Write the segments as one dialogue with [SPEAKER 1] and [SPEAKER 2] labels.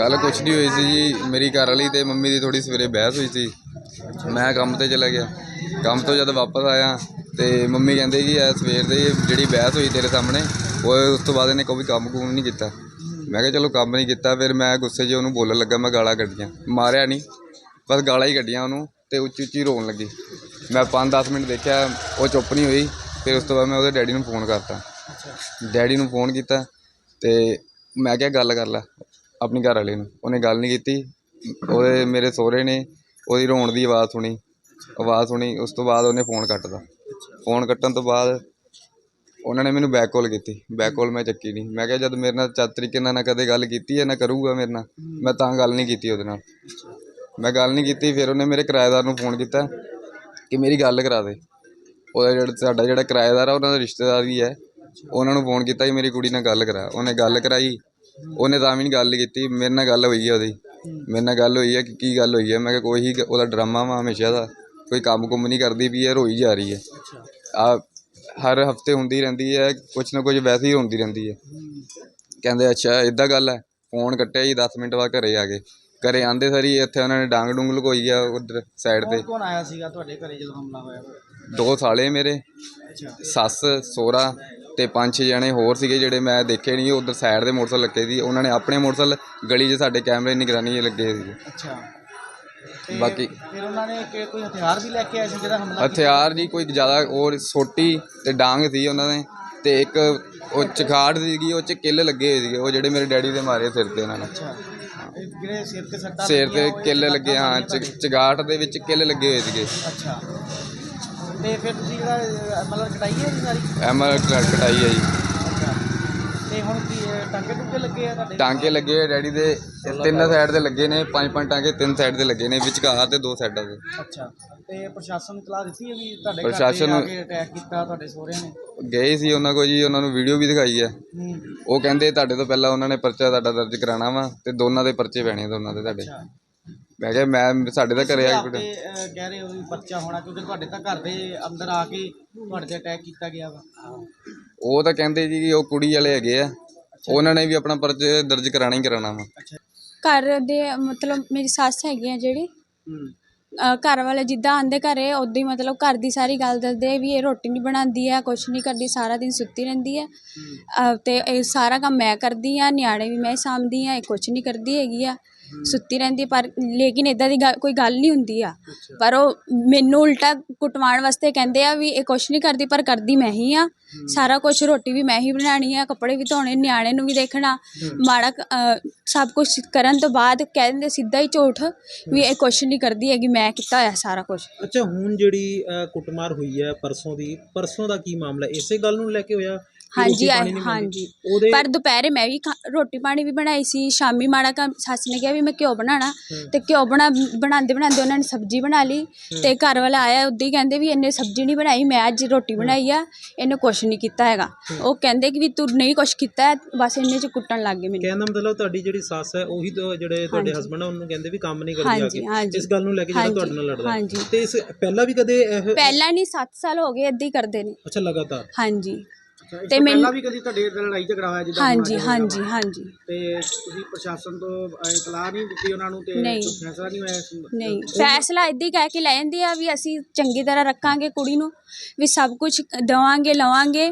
[SPEAKER 1] ਕੱਲ ਕੁਛ ਨਹੀਂ ਹੋਈ ਸੀ ਜੀ। ਮੇਰੀ ਘਰ ਵਾਲੀ ਤੇ ਮੰਮੀ ਦੀ ਥੋੜੀ ਸਵੇਰੇ ਬਹਿਸ ਹੋਈ ਸੀ। ਮੈਂ ਕੰਮ ਤੇ ਚਲਾ ਗਿਆ। ਕੰਮ ਤੋਂ ਜਦ ਵਾਪਸ ਆਇਆ ਤੇ ਮੰਮੀ ਕਹਿੰਦੇ ਕਿ ਇਹ ਸਵੇਰ ਦੇ ਜਿਹੜੀ ਬਹਿਸ ਹੋਈ ਤੇਰੇ ਸਾਹਮਣੇ, ਉਹ ਉਸ ਤੋਂ ਬਾਅਦ ਇਹਨੇ ਕੋਈ ਕੰਮ ਕੁਮ ਨਹੀਂ ਕੀਤਾ। ਮੈਂ ਕਿਹਾ, ਚਲੋ ਕੰਮ ਨਹੀਂ ਕੀਤਾ, ਫਿਰ ਮੈਂ ਗੁੱਸੇ 'ਚ ਉਹਨੂੰ ਬੋਲਣ ਲੱਗਾ, ਮੈਂ ਗਾਲਾਂ ਕੱਢੀਆਂ। ਮਾਰਿਆ ਨਹੀਂ, ਬਸ ਗਾਲਾਂ ਹੀ ਕੱਢੀਆਂ ਉਹਨੂੰ ਤੇ ਉੱਚੀ ਉੱਚੀ ਰੋਣ ਲੱਗੀ। ਮੈਂ 5-10 ਮਿੰਟ ਦੇਖਿਆ, ਉਹ ਚੁੱਪ ਨਹੀਂ ਹੋਈ। ਫਿਰ ਉਸ ਤੋਂ ਬਾਅਦ ਮੈਂ ਉਹਦੇ ਡੈਡੀ ਨੂੰ ਫੋਨ ਕਰਤਾ। ਡੈਡੀ ਨੂੰ ਫੋਨ ਕੀਤਾ ਤੇ ਮੈਂ ਕਿਹਾ, ਗੱਲ ਕਰ ਲੈ। ਆਪਣੀ ਘਰ ਵਾਲੇ ਨੂੰ। ਉਹਨੇ ਗੱਲ ਨਹੀਂ ਕੀਤੀ। ਉਹਦੇ ਮੇਰੇ ਸਹੁਰੇ ਨੇ ਉਹਦੀ ਰੋਣ ਦੀ ਆਵਾਜ਼ ਸੁਣੀ। ਆਵਾਜ਼ ਸੁਣੀ, ਉਸ ਤੋਂ ਬਾਅਦ ਉਹਨੇ ਫੋਨ ਕੱਟਦਾ ਫੋਨ ਕੱਟਣ ਤੋਂ ਬਾਅਦ ਉਹਨਾਂ ਨੇ ਮੈਨੂੰ ਬੈਕ ਕਾਲ ਕੀਤੀ। ਬੈਕ ਕਾਲ ਮੈਂ ਚੱਕੀ ਨਹੀਂ। ਮੈਂ ਕਿਹਾ, ਜਦ ਮੇਰੇ ਨਾਲ ਚੱਜ ਤਰੀਕੇ ਨਾਲ ਨਾ ਕਦੇ ਗੱਲ ਕੀਤੀ ਹੈ, ਨਾ ਕਰੂਗਾ ਮੇਰੇ ਨਾਲ, ਮੈਂ ਤਾਂ ਗੱਲ ਨਹੀਂ ਕੀਤੀ ਉਹਦੇ ਨਾਲ। ਮੈਂ ਗੱਲ ਨਹੀਂ ਕੀਤੀ, ਫਿਰ ਉਹਨੇ ਮੇਰੇ ਕਿਰਾਏਦਾਰ ਨੂੰ ਫੋਨ ਕੀਤਾ ਕਿ ਮੇਰੀ ਗੱਲ ਕਰਾ ਦੇ। ਉਹਦਾ ਜਿਹੜਾ, ਸਾਡਾ ਜਿਹੜਾ ਕਿਰਾਏਦਾਰ ਆ, ਉਹਨਾਂ ਦਾ ਰਿਸ਼ਤੇਦਾਰ ਵੀ ਹੈ। ਉਹਨਾਂ ਨੂੰ ਫੋਨ ਕੀਤਾ ਕਿ ਮੇਰੀ ਕੁੜੀ ਨਾਲ ਗੱਲ ਕਰਾ। ਉਹਨੇ ਗੱਲ ਕਰਾਈ। ਉਹਨੇ ਤਾਂ ਵੀ ਨਹੀਂ ਗੱਲ ਕੀਤੀ ਮੇਰੇ ਨਾਲ ਗੱਲ ਹੋਈ ਹੈ ਉਹਦੀ। ਮੇਰੇ ਨਾਲ ਗੱਲ ਹੋਈ ਹੈ ਕਿ ਕੀ ਗੱਲ ਹੋਈ ਹੈ ਮੈਂ ਕਿਹਾ ਕੋਈ ਹੀ ਉਹਦਾ ਡਰਾਮਾ ਵਾ ਹਮੇਸ਼ਾ ਦਾ। ਕੋਈ ਕੰਮ ਕੁੰਮ ਨਹੀਂ ਕਰਦੀ ਵੀ ਹੈ ਰੋਈ ਜਾ ਰਹੀ ਹੈ ਆ ਹਰ ਹਫ਼ਤੇ ਹੁੰਦੀ ਰਹਿੰਦੀ ਹੈ ਕੁਛ ਨਾ ਕੁਛ ਵੈਸੇ ਹੀ ਹੁੰਦੀ ਰਹਿੰਦੀ ਹੈ। ਕਹਿੰਦੇ ਅੱਛਾ ਇਦਾਂ ਗੱਲ ਹੈ ਫੋਨ ਕੱਟਿਆ ਜੀ 10 ਮਿੰਟ ਬਾਅਦ ਘਰੇ ਆ ਗਏ। ਘਰੇ ਆਂਦੇ ਸਾਰੀ ਇੱਥੇ ਉਹਨਾਂ ਨੇ ਡਾਂਗ ਡੂੰਗ ਲਗੋਈ ਆ ਉਧਰ ਸਾਈਡ ਤੇ।
[SPEAKER 2] ਕੌਣ ਆਇਆ ਸੀਗਾ ਤੁਹਾਡੇ ਘਰੇ ਜਦੋਂ ਹਮਲਾ ਹੋਇਆ?
[SPEAKER 1] ਦੋ ਸਾਲੇ ਮੇਰੇ ਸੱਸ ਸੋਹਰਾ ਤੇ ਪੰਜ ਛੇ ਜਣੇ ਹੋਰ ਸੀਗੇ ਜਿਹੜੇ ਮੈਂ ਦੇਖੇ ਨਹੀਂ ਉਧਰ ਸਾਈਡ ਦੇ ਮੋਟਰਸਾਈਕਲ ਲੱਗੇ ਸੀ। ਉਹਨਾਂ ਨੇ ਆਪਣੇ ਮੋਟਰਸਾਈਕਲ ਗਲੀ 'ਚ ਸਾਡੇ ਕੈਮਰੇ ਨਿਗਰਾਨੀ 'ਚ ਲੱਗੇ
[SPEAKER 2] ਅੱਛਾ। ਤੇ
[SPEAKER 1] ਬਾਕੀ-
[SPEAKER 2] ਫਿਰ ਉਹਨਾਂ ਨੇ ਕਿ ਕੋਈ ਹਥਿਆਰ ਵੀ ਲੈ ਕੇ ਆਏ ਸੀ ਜਿਹੜਾ ਹਮਲਾ
[SPEAKER 1] ਹਥਿਆਰ ਜੀ ਕੋਈ ਜ਼ਿਆਦਾ ਉਹ ਸੋਟੀ ਤੇ ਡਾਂਗ ਸੀ ਉਹਨਾਂ ਦੇ ਤੇ ਇੱਕ ਉਹ ਚਖਾੜ ਸੀਗੀ ਉਹ 'ਚ ਕਿੱਲ ਲੱਗੇ ਹੋਏ ਸੀਗੇ ਉਹ ਜਿਹੜੇ ਮੇਰੇ ਡੈਡੀ ਦੇ ਮਾਰੇ ਸਿਰ ਤੇ ਉਹਨਾਂ ਨੇ।
[SPEAKER 2] ਅੱਛਾ। ਜਿਹੜੇ ਸਿਰ ਤੇ ਸੱਟਾਂ
[SPEAKER 1] ਸਿਰ ਕਿੱਲ ਲੱਗੇ ਹਾਂ ਚ- ਚਗਾਟ ਦੇ ਵਿੱਚ ਕਿੱਲ ਲੱਗੇ ਹੋਏ ਸੀਗੇ।
[SPEAKER 2] ਅੱਛਾ। ਤੇ ਫਿਰ ਤੁਸੀਂ ਜਿਹੜਾ ਅਹ, ਮਤਲਬ ਕਟਾਈ ਹੈ ਜੀ ਸਾਰੀ?
[SPEAKER 1] ਐਮਰ ਕਟਾਈ ਹੈ ਜੀ।
[SPEAKER 2] ਤੇ ਹੁਣ ਕੀ ਇਹ ਟਾਂਕੇ ਟੁੱਕੇ ਲੱਗੇ ਆ ਤੁਹਾਡੇ?
[SPEAKER 1] ਟਾਂਕੇ ਲੱਗੇ ਹੋਏ ਡੈਡੀ ਦੇ ਤਿੰਨ ਸਾਈਡ ਤੇ ਲੱਗੇ ਨੇ ਪੰਜ ਪੰਜ ਟਾਂਕੇ ਤਿੰਨ ਸਾਈਡ ਤੇ ਲੱਗੇ ਨੇ ਵਿਚਕਾਰ ਤੇ ਦੋ ਸਾਈਡਾਂ ਤੇ
[SPEAKER 2] ਅੱਛਾ। ਤੇ ਪ੍ਰਸ਼ਾਸਨ ਨੂੰ ਇਤਲਾਹ ਦਿੱਤੀ ਹੈ ਵੀ ਤੁਹਾਡੇ
[SPEAKER 1] ਪ੍ਰਸ਼ਾਸਨ
[SPEAKER 2] ਘਰ
[SPEAKER 1] ਨੂੰ-
[SPEAKER 2] ਤੇ ਆ ਕੇ ਅਟੈਕ ਕੀਤਾ ਤੁਹਾਡੇ ਸਹੁਰਿਆਂ ਨੇ?
[SPEAKER 1] ਗਏ ਸੀ ਉਹਨਾਂ ਕੋਲ ਜੀ ਉਹਨਾਂ ਨੂੰ ਵੀਡੀਓ ਵੀ ਦਿਖਾਈ ਹੈ
[SPEAKER 2] ਹੂੰ।
[SPEAKER 1] ਉਹ ਕਹਿੰਦੇ ਤੁਹਾਡੇ ਤੋਂ ਪਹਿਲਾਂ ਉਹਨਾਂ ਨੇ ਪਰਚਾ ਤੁਹਾਡਾ ਦਰਜ ਕਰਾਉਣਾ ਵਾ ਤੇ ਦੋਨਾਂ ਦੇ ਪਰਚੇ ਪੈਣੇ ਦੋਨਾਂ ਦੇ ਤੁਹਾਡੇ।
[SPEAKER 2] ਅੱਛਾ।
[SPEAKER 1] ਮੈਂ ਕਿਹਾ ਮੈਂ ਸਾਡੇ ਤਾਂ ਘਰੇ ਆ ਕੇ
[SPEAKER 2] ਕਹਿ ਰਹੇ ਹੋ ਵੀ ਬੱਚਾ ਹੋਣਾ ਕਿਉਂਕਿ ਤੁਹਾਡੇ ਤਾਂ ਘਰ ਦੇ ਅੰਦਰ ਆ ਕੇ ਤੁਹਾਡੇ ਤੇ ਅਟੈਕ ਕੀਤਾ ਗਿਆ ਵਾ।
[SPEAKER 1] ਉਹ ਤਾਂ ਕਹਿੰਦੇ ਜੀ ਕਿ ਉਹ ਕੁੜੀ ਵਾਲੇ ਹੈਗੇ ਆ। ਉਹਨਾਂ ਨੇ ਵੀ ਆਪਣਾ ਪਰਚੇ ਦਰਜ ਕਰਾਣਾ ਹੀ ਕਰਾਣਾ ਵਾ।
[SPEAKER 3] ਘਰ ਦੇ ਮਤਲਬ ਮੇਰੀ ਸੱਸ ਹੈਗੀ ਆ ਜਿਹੜੀ। ਘਰ ਵਾਲੇ ਜਿੱਦਾਂ ਆਂਦੇ ਘਰੇ ਉਦਾਂ ਹੀ ਮਤਲਬ ਘਰ ਦੀ ਸਾਰੀ ਗੱਲ ਦੱਸਦੇ ਵੀ ਇਹ ਰੋਟੀ ਨਹੀਂ ਬਣਾਉਂਦੀ ਹੈ ਕੁਛ ਨਹੀਂ ਕਰਦੀ ਸਾਰਾ ਦਿਨ ਸੁੱਤੀ ਰਹਿੰਦੀ ਅ, ਤੇ ਇਹ ਸਾਰਾ ਕੰਮ ਮੈਂ ਕਰਦੀ ਆ ਨਿਆਣੇ ਵੀ ਮੈਂ ਹੀ ਸਾਂਭਦੀ ਆ ਇਹ ਕੁਛ ਨਹੀਂ ਕਰਦੀ ਹੈਗੀ ਆ। ਸੁੱਤੀ ਰਹਿੰਦੀ ਪਰ ਲੇਕਿਨ ਇਦਾਂ ਦੀ ਗੱਲ- ਕੋਈ ਗੱਲ ਨਹੀਂ ਹੁੰਦੀ ਆ। ਪਰ ਉਹ ਮੈਨੂੰ ਉਲਟਾ ਕੁਟਵਾਉਣ ਵਾਸਤੇ ਕਹਿੰਦੇ ਆ ਵੀ ਇਹ ਕੁਛ ਨਹੀਂ ਕਰਦੀ ਪਰ ਕਰਦੀ ਮੈਂ ਹੀ ਆ। ਸਾਰਾ ਕੁਝ ਰੋਟੀ ਵੀ ਮੈਂ ਹੀ ਬਣਾਉਣੀ ਆ ਕੱਪੜੇ ਵੀ ਧੋਣੇ ਨਿਆਣੇ ਨੂੰ ਵੀ ਦੇਖਣਾ। ਮਾੜਾ ਕ- ਸਭ ਕੁਝ ਕਰਨ ਤੋਂ ਬਾਅਦ ਕਹਿ ਦਿੰਦੇ ਸਿੱਧਾ ਹੀ ਝੂਠ ਵੀ ਇਹ ਕੁਛ ਨਹੀਂ ਕਰਦੀ ਹੈਗੀ ਮੈਂ ਕੀਤਾ ਹੋਇਆ ਸਾਰਾ ਕੁਝ
[SPEAKER 4] ਅੱਛਾ ਹੁਣ ਜਿਹੜੀ ਅ, ਕੁੱਟਮਾਰ ਹੋਈ ਹੈ ਪਰਸੋਂ ਦੀ ਪਰਸੋਂ ਦਾ ਕੀ ਮਾਮਲਾ? ਇਸੇ ਗੱਲ ਨੂੰ ਲੈ ਕੇ ਹੋਇਆ
[SPEAKER 3] ਹਾਂਜੀ
[SPEAKER 4] ਰੋਟੀ
[SPEAKER 3] ਆ-
[SPEAKER 4] ਪਾਣੀ ਨਹੀਂ ਬਣਦੀ?
[SPEAKER 3] ਹਾਂਜੀ।
[SPEAKER 4] ਉਹਦੇ
[SPEAKER 3] ਪਰ ਦੁਪਹਿਰੇ ਮੈਂ ਵੀ ਖਾ- ਰੋਟੀ ਪਾਣੀ ਵੀ ਬਣਾਈ ਸੀ ਸ਼ਾਮੀ ਮਾੜਾ ਕੰਮ ਸੱਸ ਨੇ ਕਿਹਾ ਵੀ ਮੈਂ ਘਿਓ ਬਣਾਉਣਾ। ਤੇ ਘਿਓ ਬਣਾ ਬਣਾਉਂਦੇ ਬਣਾਉਂਦੇ ਉਹਨਾਂ ਨੇ ਸਬਜ਼ੀ ਬਣਾ ਲਈ ਤੇ ਘਰ ਵਾਲਾ ਆਇਆ ਉੱਦਾਂ ਹੀ ਕਹਿੰਦੇ ਵੀ ਇਹਨੇ ਸਬਜ਼ੀ ਨਹੀਂ ਬਣਾਈ ਮੈਂ ਅੱਜ ਰੋਟੀ ਬਣਾਈ ਆ ਇਹਨੇ ਕੁਛ ਨਹੀਂ ਕੀਤਾ ਹੈਗਾ। ਉਹ ਕਹਿੰਦੇ ਕਿ ਵੀ ਤੂੰ ਨਹੀਂ ਕੁਛ ਕੀਤਾ ਹੈ, ਬਸ ਇੰਨੇ ਚ ਕੁੱਟਣ ਲੱਗ ਗਏ ਮੈਨੂੰ।
[SPEAKER 4] ਕਹਿਣ ਦਾ ਮਤਲਬ ਤੁਹਾਡੀ ਜਿਹੜੀ ਸੱਸ ਹੈ ਉਹੀ ਤਾਂ ਜਿਹੜੇ ਤੁਹਾਡੇ
[SPEAKER 3] ਹਾਂਜੀ।
[SPEAKER 4] ਹਸਬੰਡ ਆ ਉਹਨੂੰ ਕਹਿੰਦੇ ਵੀ ਕੰਮ ਨਹੀਂ ਕਰਦੀ ਆ
[SPEAKER 3] ਹਾਂਜੀ,
[SPEAKER 4] ਕੇ।
[SPEAKER 3] ਹਾਂਜੀ।
[SPEAKER 4] ਇਸ ਗੱਲ ਨੂੰ ਲੈ ਕੇ ਜਿਹੜਾ
[SPEAKER 3] ਹਾਂਜੀ,
[SPEAKER 4] ਤੁਹਾਡੇ ਨਾਲ ਲੜਦਾ। ਹੈ।
[SPEAKER 3] ਹਾਂਜੀ।
[SPEAKER 4] ਤੇ ਇਸ ਪਹਿਲਾਂ ਵੀ ਕਦੇ ਇਹ
[SPEAKER 3] ਪਹਿਲਾਂ ਨਹੀਂ 7 ਸਾਲ ਹੋ ਗਏ ਏਦਾਂ ਹੀ ਕਰਦੇ ਨੇ।
[SPEAKER 4] ਅੱਛਾ ਲਗਾਤਾਰ?
[SPEAKER 3] ਹਾਂਜੀ।
[SPEAKER 2] ਤੇ
[SPEAKER 3] ਤੇ ਮੈਨੂੰ-
[SPEAKER 2] ਪਹਿਲਾਂ ਵੀ ਕਦੀ ਤੁਹਾਡੇ ਨਾਲ ਲੜਾਈ ਝਗੜਾ ਹੋਇਆ ਜਿੱਦਾਂ
[SPEAKER 3] ਹਾਂਜੀ
[SPEAKER 2] ਹੁਣ
[SPEAKER 3] ਹਾਂਜੀ? ਹਾਂਜੀ।
[SPEAKER 2] ਤੇ ਤੁਸੀਂ ਪ੍ਰਸ਼ਾਸਨ ਤੋਂ ਅਹ, ਇਤਲਾਹ ਨਹੀਂ ਦਿੱਤੀ ਉਹਨਾਂ ਨੂੰ ਤੇ
[SPEAKER 3] ਨਹੀਂ।
[SPEAKER 2] ਕੋਈ ਫੈਸਲਾ ਨਹੀਂ ਹੋਇਆ ਇਸ
[SPEAKER 3] ਨਹੀਂ ਫੈਸਲਾ ਹੀ ਕਹਿ ਕੇ ਲੈ ਜਾਂਦੇ ਆ ਵੀ ਅਸੀਂ ਚੰਗੀ ਤਰ੍ਹਾਂ ਰੱਖਾਂਗੇ ਕੁੜੀ ਨੂੰ ਵੀ ਸਭ ਕੁਝ ਦਵਾਂਗੇ ਲਵਾਂਗੇ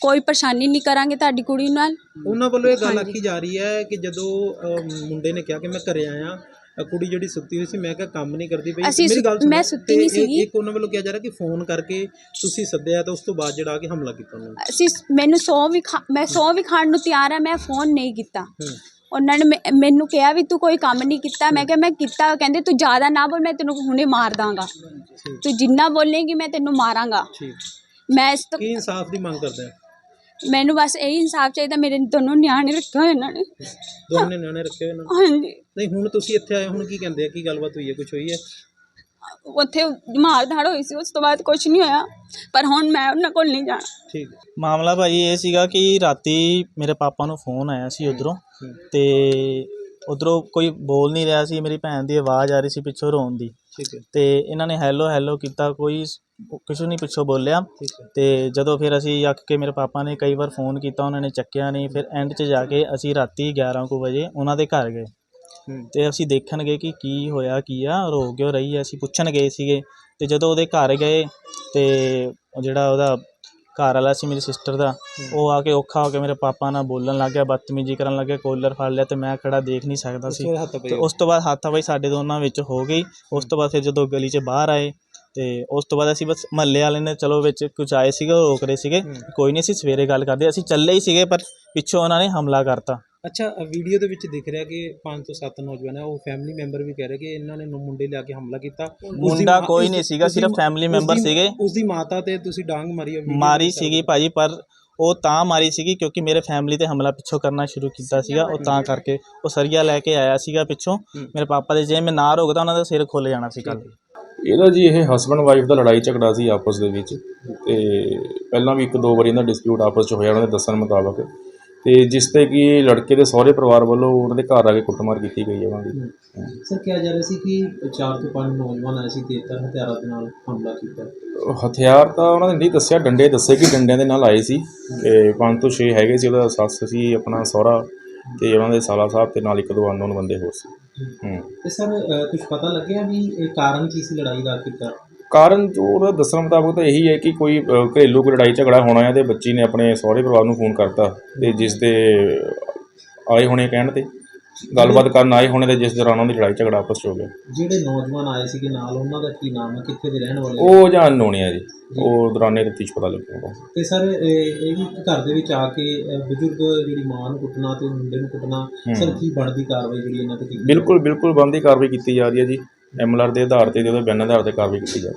[SPEAKER 3] ਕੋਈ ਪਰੇਸ਼ਾਨੀ ਨਹੀਂ ਕਰਾਂਗੇ ਤੁਹਾਡੀ ਕੁੜੀ ਨਾਲ।
[SPEAKER 4] ਉਹਨਾਂ ਵੱਲੋਂ ਇਹ ਗੱਲ ਆਖੀ ਜਾ ਰਹੀ ਹੈ ਕਿ ਜਦੋਂ ਅ, ਮੁੰਡੇ ਨੇ ਕਿਹਾ ਕਿ ਮੈਂ ਘਰੇ ਆਇਆ ਕੁੜੀ ਜਿਹੜੀ ਸੁੱਤੀ ਹੋਈ ਸੀ ਮੈਂ ਕਿਹਾ ਕੰਮ ਨਹੀਂ ਕਰਦੀ ਪਈ।
[SPEAKER 3] ਅਸੀਂ
[SPEAKER 4] ਮੇਰੀ ਗੱਲ
[SPEAKER 3] ਸੁ- ਮੈਂ
[SPEAKER 4] ਸੁਣੋ।
[SPEAKER 3] ਸੁੱਤੀ
[SPEAKER 4] ਤੇ
[SPEAKER 3] ਨਹੀਂ
[SPEAKER 4] ਇਹ-
[SPEAKER 3] ਸੀਗੀ।
[SPEAKER 4] ਇੱਕ ਉਹਨਾਂ ਵੱਲੋਂ ਕਿਹਾ ਜਾ ਰਿਹਾ ਕਿ ਫੋਨ ਕਰਕੇ ਤੁਸੀਂ ਸੱਦਿਆ ਤਾਂ ਉਸ ਤੋਂ ਬਾਅਦ ਜਿਹੜਾ ਆ ਕੇ ਹਮਲਾ ਕੀਤਾ ਉਹਨਾਂ ਨੇ।
[SPEAKER 3] ਅਸੀਂ ਮੈਨੂੰ ਸੌ ਵੀ ਖਾ ਮੈਂ ਸੌ ਵੀ ਖਾਣ ਨੂੰ ਤਿਆਰ ਆ ਮੈਂ ਫੋਨ ਨਹੀਂ ਕੀਤਾ।
[SPEAKER 4] ਹੂੰ।
[SPEAKER 3] ਉਹਨਾਂ ਨੇ ਮੈ- ਮੈਨੂੰ ਕਿਹਾ ਵੀ ਤੂੰ ਕੋਈ ਕੰਮ ਨਹੀਂ ਕੀਤਾ। ਮੈਂ ਕਿਹਾ ਮੈਂ ਕੀਤਾ ਕਹਿੰਦੇ ਤੂੰ ਜ਼ਿਆਦਾ ਨਾ ਬੋਲ ਮੈਂ ਤੈਨੂੰ ਹੁਣੇ ਮਾਰ ਦਾਂਗਾ।
[SPEAKER 4] ਠੀਕ।
[SPEAKER 3] ਤੂੰ ਜਿੰਨਾ ਬੋਲੇਂਗੀ ਮੈਂ ਤੈਨੂੰ ਮਾਰਾਂਗਾ।
[SPEAKER 4] ਠੀਕ।
[SPEAKER 3] ਮੈਂ ਇਸ ਤੋਂ
[SPEAKER 4] ਕੀ ਇਨਸਾਫ ਦੀ ਮੰਗ ਕਰਦੇ ਆ?
[SPEAKER 3] ਮੈਨੂੰ ਬਸ ਇਹੀ ਇਨਸਾਫ ਚਾਹੀਦਾ ਮੇਰੇ ਦੋਨੋਂ ਨਿਆਣੇ ਰੱਖੇ ਹੋਏ ਇਹਨਾਂ ਨੇ।
[SPEAKER 4] ਦੋਨੋਂ ਨੇ ਨਿਆਣੇ ਰੱਖੇ ਹੋਏ ਨੇ?
[SPEAKER 3] ਹਾਂਜੀ।
[SPEAKER 4] ਨਹੀਂ ਹੁਣ ਤੁਸੀਂ ਇੱਥੇ ਆਏ ਹੁਣ ਕੀ ਕਹਿੰਦੇ ਆ? ਕੀ ਗੱਲਬਾਤ ਹੋਈ ਹੈ? ਕੁਝ ਹੋਈ ਹੈ?
[SPEAKER 3] ਉੱਥੇ ਮਾਰ ਧਾੜ ਹੋਈ ਸੀ ਉਸ ਤੋਂ ਬਾਅਦ ਕੁਝ ਨਹੀਂ ਹੋਇਆ। ਪਰ ਹੁਣ ਮੈਂ ਉਹਨਾਂ ਕੋਲ ਨਹੀਂ ਜਾਣਾ।
[SPEAKER 4] ਠੀਕ।
[SPEAKER 5] ਮਾਮਲਾ ਭਾਜੀ ਇਹ ਸੀਗਾ ਕਿ ਰਾਤੀ ਮੇਰੇ ਪਾਪਾ ਨੂੰ ਫੋਨ ਆਇਆ ਸੀ ਉਧਰੋਂ ਤੇ ਉਧਰੋਂ ਕੋਈ ਬੋਲ ਨਹੀਂ ਰਿਹਾ ਸੀ ਮੇਰੀ ਭੈਣ ਦੀ ਆਵਾਜ਼ ਆ ਰਹੀ ਸੀ ਪਿੱਛੋਂ ਰੋਣ ਦੀ।
[SPEAKER 4] ਠੀਕ ਹੈ।
[SPEAKER 5] ਤੇ ਇਹਨਾਂ ਨੇ ਹੈਲੋ ਹੈਲੋ ਕੀਤਾ ਕੋਈ ਕੁਛ ਨਹੀਂ ਪਿੱਛੋਂ ਬੋਲਿਆ।
[SPEAKER 4] ਠੀਕ ਹੈ।
[SPEAKER 5] ਤੇ ਜਦੋਂ ਫਿਰ ਅਸੀਂ ਅੱਕ ਕੇ ਮੇਰੇ ਪਾਪਾ ਨੇ ਕਈ ਵਾਰ ਫੋਨ ਕੀਤਾ ਉਹਨਾਂ ਨੇ ਚੱਕਿਆ ਨਹੀਂ ਫਿਰ ਐਂਡ 'ਚ ਜਾ ਕੇ ਅਸੀਂ ਰਾਤੀ 11 ਕੁ ਵਜੇ ਉਹਨਾਂ ਦੇ ਘਰ ਗਏ।
[SPEAKER 4] ਹੂੰ।
[SPEAKER 5] ਤੇ ਅਸੀਂ ਦੇਖਣ ਗਏ ਕਿ ਕੀ ਹੋਇਆ ਕੀ ਆ ਰੋ ਕਿਉਂ ਰਹੀ ਹੈ ਅਸੀਂ ਪੁੱਛਣ ਗਏ ਸੀਗੇ। ਤੇ ਜਦੋਂ ਉਹਦੇ ਘਰ ਗਏ ਤੇ ਉਹ ਜਿਹੜਾ ਉਹਦਾ ਘਰ ਵਾਲਾ ਸੀ ਮੇਰੀ ਸਿਸਟਰ ਦਾ ਉਹ ਆ ਕੇ ਔਖਾ ਹੋ ਕੇ ਮੇਰੇ ਪਾਪਾ ਨਾਲ ਬੋਲਣ ਲੱਗ ਗਿਆ ਬਦਤਮੀਜ਼ੀ ਕਰਨ ਲੱਗ ਗਿਆ ਕੋਲਰ ਫੜ ਲਿਆ ਤੇ ਮੈਂ ਖੜਾ ਦੇਖ ਨਹੀਂ ਸਕਦਾ ਸੀ। ਤੇ ਉਸ ਤੋਂ ਬਾਅਦ ਹਾਥਾਪਾਈ ਸਾਡੇ ਦੋਨਾਂ ਵਿੱਚ ਹੋ ਗਈ। ਉਸ ਤੋਂ ਬਾਅਦ ਫਿਰ ਜਦੋਂ ਗਲੀ 'ਚ ਬਾਹਰ ਆਏ ਤੇ ਉਸ ਤੋਂ ਬਾਅਦ ਅਸੀਂ ਬਸ ਮਹੱਲੇ ਵਾਲੇ ਨੇ ਚਲੋ ਵਿੱਚ ਕੁਝ ਆਏ ਸੀਗੇ ਰੋਕ ਰਹੇ ਸੀਗੇ। ਕੋਈ ਨਹੀਂ ਅਸੀਂ ਸਵੇਰੇ ਗੱਲ ਕਰਦੇ ਅਸੀਂ ਚੱਲੇ ਹੀ ਸੀਗੇ ਪਰ ਪਿੱਛੋਂ ਉਹਨਾਂ ਨੇ ਹਮਲਾ ਕਰਤਾ।
[SPEAKER 4] ਅੱਛਾ ਵੀਡੀਓ ਦੇ ਵਿੱਚ ਦਿਖ ਰਿਹਾ ਕਿ 5 ਤੋਂ 7 ਨੌਜਵਾਨ ਹੈ ਉਹ ਫੈਮਿਲੀ ਮੈਂਬਰ ਵੀ ਕਹਿ ਰਹੇ ਕਿ ਇਹਨਾਂ ਨੇ ਨੌ ਮੁੰਡੇ ਲਿਆ ਕੇ ਹਮਲਾ ਕੀਤਾ।
[SPEAKER 5] ਮੁੰਡਾ ਕੋਈ ਨਹੀਂ ਸੀਗਾ ਸਿਰਫ ਫੈਮਿਲੀ ਮੈਂਬਰ ਸੀਗੇ।
[SPEAKER 4] ਉਸਦੀ ਮਾਤਾ ਤੇ ਤੁਸੀਂ ਡਾਂਗ ਮਾਰੀ
[SPEAKER 5] ਮਾਰੀ ਸੀਗੀ ਭਾਜੀ ਪਰ ਉਹ ਤਾਂ ਮਾਰੀ ਸੀਗੀ ਕਿਉਂਕਿ ਮੇਰੇ ਫੈਮਿਲੀ ਤੇ ਹਮਲਾ ਪਿੱਛੋਂ ਕਰਨਾ ਸ਼ੁਰੂ ਕੀਤਾ ਸੀਗਾ। ਉਹ ਤਾਂ ਕਰਕੇ ਉਹ ਸਰੀਆ ਲੈ ਕੇ ਆਇਆ ਸੀਗਾ ਪਿੱਛੋਂ। ਮੇਰੇ ਪਾਪਾ ਦੇ ਜੇ ਮੈਂ ਨਾ ਰੋਕਦਾ ਉਹਨਾਂ ਦਾ ਸਿਰ ਖੁੱਲ ਜਾਣਾ ਸੀ ਕੱਲ
[SPEAKER 6] ਇਹਦਾ ਜੀ ਇਹ ਹਸਬੰਡ ਵਾਈਫ ਦਾ ਲੜਾਈ ਝਗੜਾ ਸੀ ਆਪਸ ਦੇ ਵਿੱਚ ਤੇ ਪਹਿਲਾਂ ਵੀ ਇੱਕ ਦੋ ਵਾਰੀ ਇਹਨਾਂ ਡਿਸਪਿਊਟ ਆਪਸ 'ਚ ਹੋਇਆ ਉਹਨਾਂ ਦੇ ਦੱਸਣ ਮੁਤਾਬਕ। ਤੇ ਜਿਸ ਤੇ ਕਿ ਲੜਕੇ ਦੇ ਸਹੁਰੇ ਪਰਿਵਾਰ ਵੱਲੋਂ ਉਹਨਾਂ ਦੇ ਘਰ ਆ ਕੇ ਕੁੱਟਮਾਰ ਕੀਤੀ ਗਈ ਹੈ ਉਹਨਾਂ ਦੀ।
[SPEAKER 4] ਸਰ ਕਿਹਾ ਜਾ ਰਿਹਾ ਸੀ ਕਿ 4 ਤੋਂ 5 ਨੌਜਵਾਨ ਆਏ ਸੀ ਤੇਜ਼ਤਰ ਹਥਿਆਰਾਂ ਦੇ ਨਾਲ ਹਮਲਾ ਕੀਤਾ।
[SPEAKER 6] ਹਥਿਆਰ ਤਾਂ ਉਹਨਾਂ ਨੇ ਨਹੀਂ ਦੱਸਿਆ ਡੰਡੇ ਦੱਸੇ ਕਿ ਡੰਡਿਆਂ ਦੇ ਨਾਲ ਆਏ ਸੀ ਤੇ ਪੰਜ ਤੋਂ 6 ਹੈਗੇ ਸੀ ਉਹਦਾ ਸੱਸ ਸੀ ਆਪਣਾ ਸਹੁਰਾ ਤੇ ਉਹਨਾਂ ਦੇ ਸਾਲਾ ਸਾਹਿਬ ਤੇ ਨਾਲ ਇੱਕ ਦੋ ਅਨਨੋਨ ਬੰਦੇ ਹੋਰ ਸੀ। ਹੂੰ
[SPEAKER 4] ਤੇ ਸਰ ਕੁਝ ਪਤਾ ਲੱਗਿਆ ਵੀ ਇਹ ਕਾਰਨ ਕੀ ਸੀ ਲੜਾਈ ਦਾ ਆਖਿਰਕਾਰ?
[SPEAKER 6] ਕਾਰਨ ਜੋ ਉਹਦਾ ਦੱਸਣ ਮੁਤਾਬਕ ਤਾਂ ਇਹੀ ਹੈ ਕਿ ਕੋਈ ਅ, ਘਰੇਲੂ ਕੋਈ ਲੜਾਈ ਝਗੜਾ ਹੋਣਾ ਹੈ ਤੇ ਬੱਚੀ ਨੇ ਆਪਣੇ ਸਹੁਰੇ ਪਰਿਵਾਰ ਨੂੰ ਫੋਨ ਕਰਤਾ ਤੇ ਜਿਸ ਦੇ ਆਏ ਹੋਣੇ ਕਹਿਣ ਤੇ ਗੱਲਬਾਤ ਕਰਨ ਆਏ ਹੋਣੇ ਤੇ ਜਿਸ ਦੌਰਾਨ ਉਹਨਾਂ ਦੀ ਲੜਾਈ ਝਗੜਾ ਆਪਸ 'ਚ ਹੋ ਗਿਆ।
[SPEAKER 4] ਜਿਹੜੇ ਨੌਜਵਾਨ ਆਏ ਸੀਗੇ ਨਾਲ ਉਹਨਾਂ ਦਾ ਕੀ ਨਾਮ ਹੈ? ਕਿੱਥੇ ਦੇ ਰਹਿਣ ਵਾਲੇ
[SPEAKER 6] ਉਹ ਜਾਂ ਅਨਨੋਨ ਹੈ ਜੀ। ਉਹ ਦੌਰਾਨੇ ਤਫਤੀਸ਼ ਪਤਾ ਲੱਗੂਗਾ
[SPEAKER 4] ਤੇ ਸਰ ਇਹ ਇਹ ਵੀ ਘਰ ਦੇ ਵਿੱਚ ਆ ਕੇ ਬਜ਼ੁਰਗ ਜਿਹੜੀ ਮਾਂ ਨੂੰ ਕੁੱਟਣਾ ਤੇ ਮੁੰਡੇ ਨੂੰ ਕੁੱਟਣਾ ਸਰ ਕੀ ਬਣਦੀ ਕਾਰਵਾਈ ਜਿਹੜੀ ਇਹਨਾਂ ਤੇ ਕੀਤੀ
[SPEAKER 6] ਬਿਲਕੁਲ ਬਿਲਕੁਲ ਬੰਦੀ ਕਾਰਵਾਈ ਕੀਤੀ ਜਾ ਰਹੀ ਹੈ ਜੀ। ਐਮਐਲਆਰ ਦੇ ਆਧਾਰ ਤੇ ਤੇ ਉਹਦੇ ਬਿਆਨਾਂ ਦੇ ਆਧਾਰ ਤੇ ਕਾਰਵਾਈ ਕੀਤੀ ਜਾ